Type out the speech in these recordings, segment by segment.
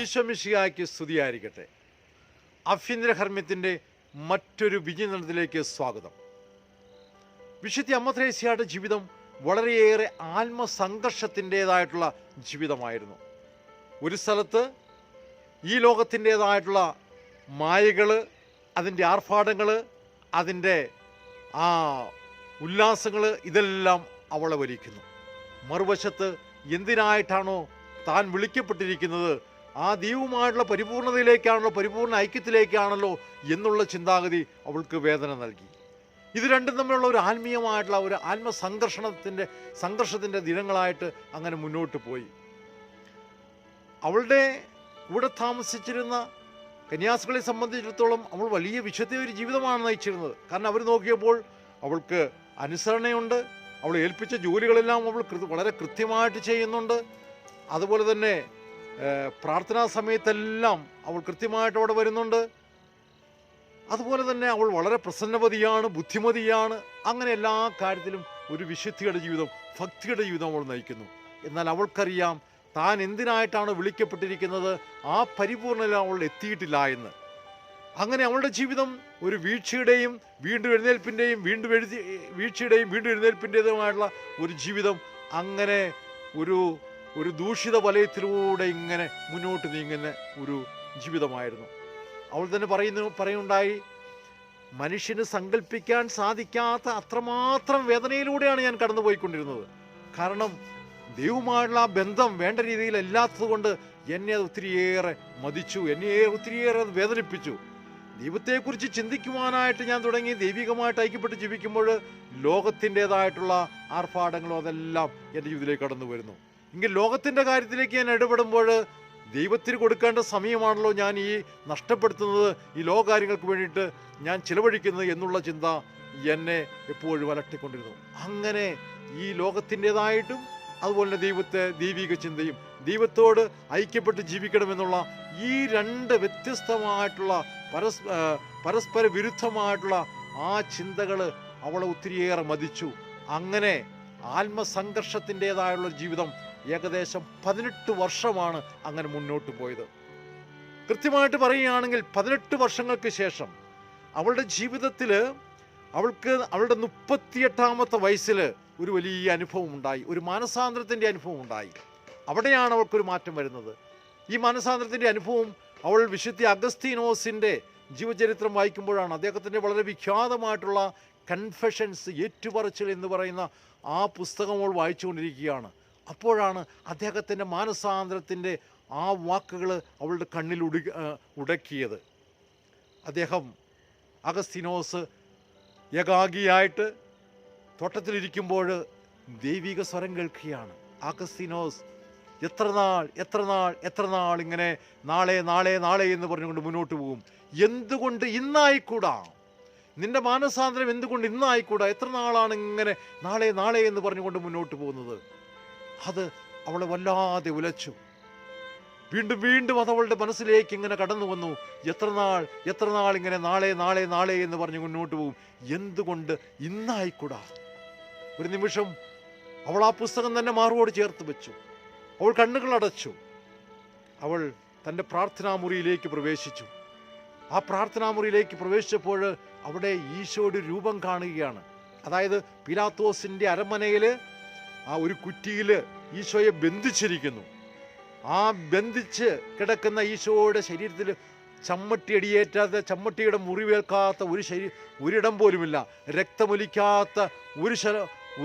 ഈശ്വമിഷിയായ്ക്ക് സ്തുതിയായിരിക്കട്ടെ. അഭ്യന്തര ഹർമ്മ്യത്തിന്റെ മറ്റൊരു വിജയനടത്തിലേക്ക് സ്വാഗതം. വിശുദ്ധി അമ്മത്രേസ്യയുടെ ജീവിതം വളരെയേറെ ആത്മസംഘർഷത്തിന്റെതായിട്ടുള്ള ജീവിതമായിരുന്നു. ഒരു സ്ഥലത്ത് ഈ ലോകത്തിന്റെതായിട്ടുള്ള മായകൾ അതിന്റെ ആർഭാടങ്ങൾ അതിന്റെ ആ ഉല്ലാസങ്ങൾ ഇതെല്ലാം അവളെ വലിക്കുന്നു മറുവശത്ത് എന്തിനായിട്ടാണോ താൻ വിളിക്കപ്പെട്ടിരിക്കുന്നത് ആ ദൈവവുമായിട്ടുള്ള പരിപൂർണതയിലേക്കാണല്ലോ പരിപൂർണ ഐക്യത്തിലേക്കാണല്ലോ എന്നുള്ള ചിന്താഗതി അവൾക്ക് വേദന നൽകി. ഇത് രണ്ടും തമ്മിലുള്ള ഒരു ആത്മീയമായിട്ടുള്ള ഒരു ആത്മസംഘർഷണത്തിന്റെ സംഘർഷത്തിന്റെ ദിനങ്ങളായിട്ട് അങ്ങനെ മുന്നോട്ട് പോയി. അവളുടെ കൂടെ താമസിച്ചിരുന്ന കന്യാസികളെ സംബന്ധിച്ചിടത്തോളം അവൾ വലിയ വിശുദ്ധ ഒരു ജീവിതമാണ് നയിച്ചിരുന്നത്. കാരണം അവർ നോക്കിയപ്പോൾ അവൾക്ക് അനുസരണയുണ്ട് അവൾ ഏൽപ്പിച്ച ജോലികളെല്ലാം അവൾ വളരെ കൃത്യമായിട്ട് ചെയ്യുന്നുണ്ട്. അതുപോലെ തന്നെ പ്രാർത്ഥനാ സമയത്തെല്ലാം അവൾ കൃത്യമായിട്ട് അവിടെ വരുന്നുണ്ട്. അതുപോലെ തന്നെ അവൾ വളരെ പ്രസന്നവതിയാണ് ബുദ്ധിമതിയാണ്. അങ്ങനെ എല്ലാ കാര്യത്തിലും ഒരു വിശുദ്ധിയുടെ ജീവിതം ഭക്തിയുടെ ജീവിതം അവൾ നയിക്കുന്നു. എന്നാൽ അവൾക്കറിയാം താൻ എന്തിനായിട്ടാണ് വിളിക്കപ്പെട്ടിരിക്കുന്നത്? ആ പരിപൂർണത അവൾ എത്തിയിട്ടില്ല എന്ന്. അങ്ങനെ അവളുടെ ജീവിതം ഒരു വീഴ്ചയുടെയും വീണ്ടും എഴുന്നേൽപ്പിന്റെയും വീണ്ടും എഴുതി വീഴ്ചയുടെയും വീണ്ടും എഴുന്നേൽപ്പിന്റെതുമായിട്ടുള്ള ഒരു ജീവിതം അങ്ങനെ ഒരു ഒരു ദൂഷിത വലയത്തിലൂടെ ഇങ്ങനെ മുന്നോട്ട് നീങ്ങുന്ന ഒരു ജീവിതമായിരുന്നു. അവൾ തന്നെ പറയുന്നു പറയുണ്ടായി മനുഷ്യന് സങ്കല്പിക്കാൻ സാധിക്കാത്ത അത്രമാത്രം വേദനയിലൂടെയാണ് ഞാൻ കടന്നുപോയിക്കൊണ്ടിരുന്നത്. കാരണം ദൈവമായുള്ള ബന്ധം വേണ്ട രീതിയിൽ അല്ലാത്തത് കൊണ്ട് എന്നെ അത് ഒത്തിരിയേറെ മതിച്ചു എന്നെ ഒത്തിരിയേറെ അത് വേദനിപ്പിച്ചു. ദൈവത്തെക്കുറിച്ച് ചിന്തിക്കുവാനായിട്ട് ഞാൻ തുടങ്ങി ദൈവികമായിട്ട് ഐക്യപ്പെട്ട് ജീവിക്കുമ്പോൾ ലോകത്തിന്റെതായിട്ടുള്ള ആർഭാടങ്ങളും അതെല്ലാം എന്റെ ജീവിതത്തിലേക്ക് കടന്നു വരുന്നു എങ്കിൽ ലോകത്തിന്റെ കാര്യത്തിലേക്ക് ഞാൻ ഇടപെടുമ്പോൾ ദൈവത്തിന് കൊടുക്കേണ്ട സമയമാണല്ലോ ഞാൻ ഈ നഷ്ടപ്പെടുത്തുന്നത് ഈ ലോകകാര്യങ്ങൾക്ക് വേണ്ടിയിട്ട് ഞാൻ ചിലവഴിക്കുന്നത് എന്നുള്ള ചിന്ത എന്നെ എപ്പോഴും അലട്ടിക്കൊണ്ടിരുന്നു. അങ്ങനെ ഈ ലോകത്തിന്റെതായിട്ടും അതുപോലെ തന്നെ ദൈവത്തെ ദൈവിക ചിന്തയും ദൈവത്തോട് ഐക്യപ്പെട്ട് ജീവിക്കണമെന്നുള്ള ഈ രണ്ട് വ്യത്യസ്തമായിട്ടുള്ള പരസ് പരസ്പര വിരുദ്ധമായിട്ടുള്ള ആ ചിന്തകൾ അവളെ ഒത്തിരിയേറെ മതിച്ചു. അങ്ങനെ ആത്മസംഘർഷത്തിന്റെതായുള്ള ജീവിതം ഏകദേശം പതിനെട്ട് വർഷമാണ് അങ്ങനെ മുന്നോട്ട് പോയത്. കൃത്യമായിട്ട് പറയുകയാണെങ്കിൽ പതിനെട്ട് വർഷങ്ങൾക്ക് ശേഷം അവളുടെ ജീവിതത്തിൽ അവൾക്ക് അവളുടെ മുപ്പത്തിയെട്ടാമത്തെ വയസ്സിൽ ഒരു വലിയ അനുഭവം ഉണ്ടായി. ഒരു മാനസാന്തരത്തിന്റെ അനുഭവം ഉണ്ടായി. അവിടെയാണ് അവൾക്കൊരു മാറ്റം വരുന്നത്. ഈ മാനസാന്തരത്തിന്റെ അനുഭവം അവൾ വിശുദ്ധി അഗസ്തീനോസിന്റെ ജീവചരിത്രം വായിക്കുമ്പോഴാണ് അദ്ദേഹത്തിന്റെ വളരെ വിഖ്യാതമായിട്ടുള്ള കൺഫെഷൻസ് ഏറ്റുപറച്ചിൽ എന്ന് പറയുന്ന ആ പുസ്തകം അവൾ വായിച്ചുകൊണ്ടിരിക്കുകയാണ്. അപ്പോഴാണ് അദ്ദേഹത്തിന്റെ മാനസാന്തരത്തിന്റെ ആ വാക്കുകൾ അവളുടെ കണ്ണിൽ ഉടി ഉടക്കിയത്. അദ്ദേഹം അഗസ്തിനോസ് ഏകാഗിയായിട്ട് തോട്ടത്തിലിരിക്കുമ്പോൾ ദൈവിക സ്വരം കേൾക്കുകയാണ്. അഗസ്തിനോസ് എത്ര നാൾ എത്ര നാൾ എത്ര നാൾ ഇങ്ങനെ നാളെ നാളെ നാളെ എന്ന് പറഞ്ഞുകൊണ്ട് മുന്നോട്ട് പോകും? എന്തുകൊണ്ട് ഇന്നായിക്കൂടാ? നിന്റെ മാനസാന്തരം എന്തുകൊണ്ട് ഇന്നായിക്കൂടാ? എത്ര നാളാണ് ഇങ്ങനെ നാളെ നാളെ എന്ന് പറഞ്ഞുകൊണ്ട് മുന്നോട്ട് പോകുന്നത്? അത് അവളെ വല്ലാതെ ഉലച്ചു. വീണ്ടും വീണ്ടും അത് അവളുടെ മനസ്സിലേക്ക് ഇങ്ങനെ കടന്നു വന്നു. എത്ര നാൾ എത്ര നാൾ ഇങ്ങനെ നാളെ നാളെ നാളെ എന്ന് പറഞ്ഞ് മുന്നോട്ട് പോകും എന്തുകൊണ്ട് ഇന്നായിക്കൂടാ? ഒരു നിമിഷം അവൾ ആ പുസ്തകം തന്നെ മാറുവോട് ചേർത്ത് വെച്ചു. അവൾ കണ്ണുകൾ അടച്ചു. അവൾ തന്റെ പ്രാർത്ഥനാ മുറിയിലേക്ക് പ്രവേശിച്ചു. ആ പ്രാർത്ഥനാ മുറിയിലേക്ക് പ്രവേശിച്ചപ്പോൾ അവിടെ ഈശോയുടെ രൂപം കാണുകയാണ്. അതായത് പിലാത്തോസിന്റെ അരമനയിൽ ആ ഒരു കുറ്റിയിൽ ഈശോയെ ബന്ധിച്ചിരിക്കുന്നു. ആ ബന്ധിച്ച് കിടക്കുന്ന ഈശോയുടെ ശരീരത്തിൽ ചമ്മട്ടി അടിയേറ്റാത്ത ചമ്മട്ടിയുടെ മുറിവേൽക്കാത്ത ഒരു ശരീ ഒരിടം പോലുമില്ല. രക്തമൊലിക്കാത്ത ഒരു ശല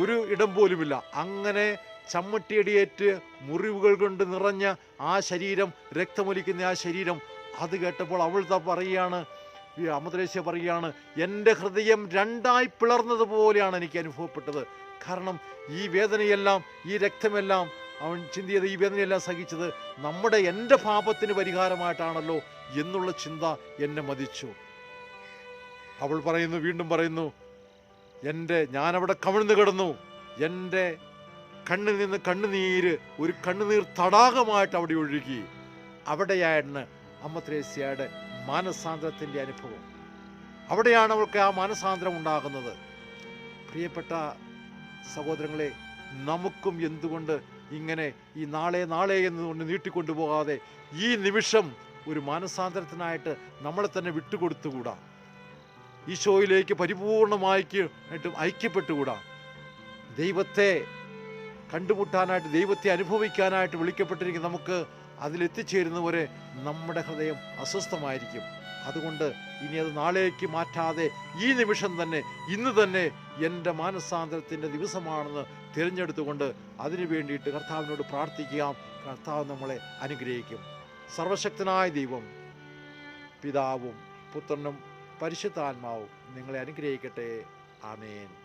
ഒരു ഇടം പോലുമില്ല. അങ്ങനെ ചമ്മട്ടിയടിയേറ്റ് മുറിവുകൾ കൊണ്ട് നിറഞ്ഞ ആ ശരീരം രക്തമൊലിക്കുന്ന ആ ശരീരം അത് കേട്ടപ്പോൾ അവൾ പറയുകയാണ് അമദ്രേശ്യ പറയുകയാണ് എന്റെ ഹൃദയം രണ്ടായി പിളർന്നതുപോലെയാണ് എനിക്ക് അനുഭവപ്പെട്ടത്. കാരണം ഈ വേദനയെല്ലാം ഈ രക്തമെല്ലാം അവൻ ചിന്തിയത് ഈ വേദനയെല്ലാം സഹിച്ചത് നമ്മുടെ എന്റെ പാപത്തിന് പരിഹാരമായിട്ടാണല്ലോ എന്നുള്ള ചിന്ത എന്നെ മതിച്ചു. അവൾ പറയുന്നു വീണ്ടും പറയുന്നു എന്റെ ഞാനവിടെ കവിഴ്ന്നു കിടന്നു. എന്റെ കണ്ണിൽ നിന്ന് കണ്ണുനീര് ഒരു കണ്ണുനീർ തടാകമായിട്ട് അവിടെ ഒഴുകി. അവിടെയാണ് അമ്മ ത്രേസ്യയുടെ മാനസാന്തരത്തിന്റെ അനുഭവം. അവിടെയാണ് അവൾക്ക് ആ മാനസാന്തരം ഉണ്ടാകുന്നത്. പ്രിയപ്പെട്ട സഹോദരങ്ങളെ നമുക്കും എന്തുകൊണ്ട് ഇങ്ങനെ ഈ നാളെ നാളെ എന്നുകൊണ്ട് നീട്ടിക്കൊണ്ടു പോകാതെ ഈ നിമിഷം ഒരു മാനസാന്തരത്തിനായിട്ട് നമ്മളെ തന്നെ വിട്ടുകൊടുത്തുകൂടാ? ഈശോയിലേക്ക് പരിപൂർണമായിട്ട് ആയിട്ടും ഐക്യപ്പെട്ടുകൂടാ? ദൈവത്തെ കണ്ടുമുട്ടാനായിട്ട് ദൈവത്തെ അനുഭവിക്കാനായിട്ട് വിളിക്കപ്പെട്ടിരിക്കുന്ന നമുക്ക് അതിലെത്തിച്ചേരുന്നവരെ നമ്മുടെ ഹൃദയം അസ്വസ്ഥമായിരിക്കും. അതുകൊണ്ട് ഇനി അത് നാളേക്ക് മാറ്റാതെ ഈ നിമിഷം തന്നെ ഇന്ന് തന്നെ എന്റെ മാനസാന്തരത്തിന്റെ ദിവസമാണെന്ന് തിരഞ്ഞെടുത്തുകൊണ്ട് അതിനു വേണ്ടിയിട്ട് കർത്താവിനോട് പ്രാർത്ഥിക്കുക കർത്താവ് നമ്മളെ അനുഗ്രഹിക്കും. സർവശക്തനായ ദൈവം പിതാവും പുത്രനും പരിശുദ്ധാത്മാവും നിങ്ങളെ അനുഗ്രഹിക്കട്ടെ. ആമേൻ.